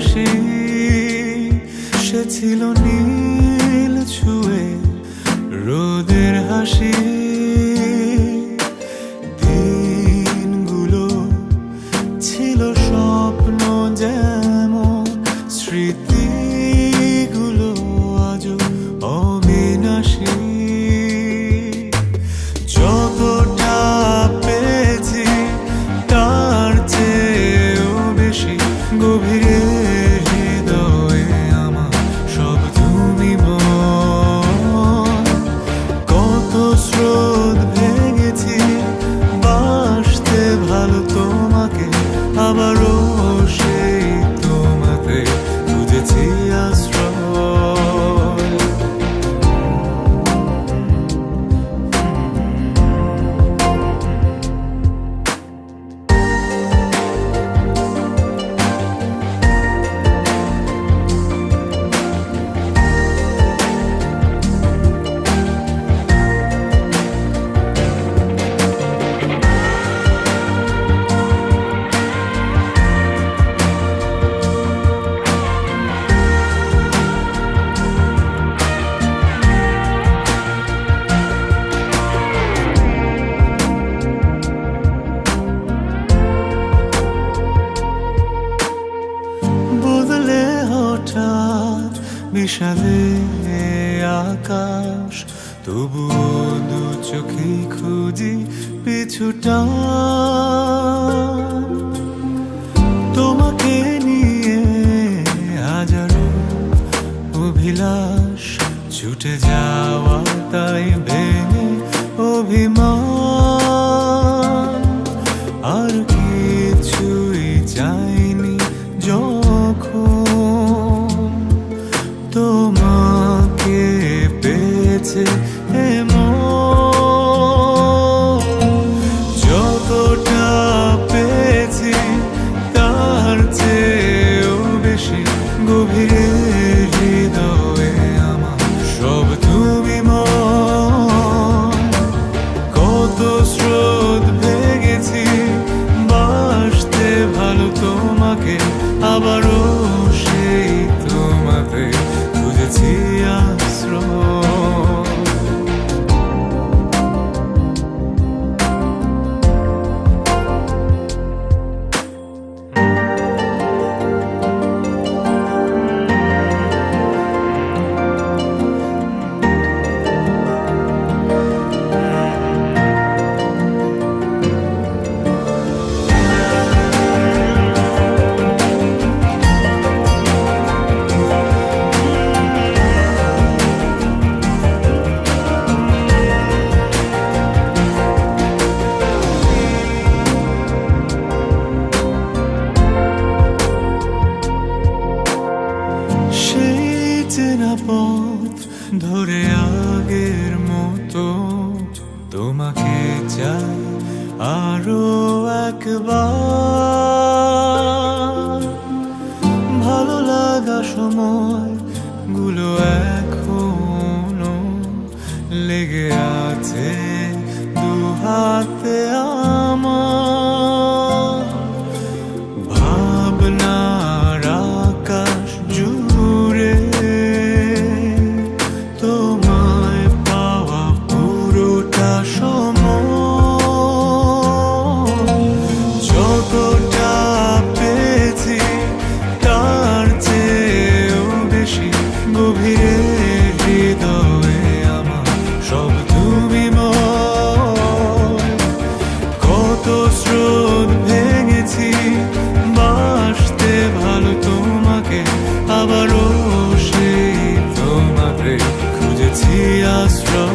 হাসি সে ছিল নীল ছুঁয়ে রোদের হাসি। হঠাৎ বিশালে আকাশ তবুও দু চোখে খুঁজি পিছুটা তোমাকে নিয়ে হাজারো অভিলাষ ছুটে যাওয়া those পথ ধরে আগের মতো। তোমাকে চাই আরও একবার। ভালো লাগা সময়গুলো এখনও লেগে আছে দুহাত was wrong.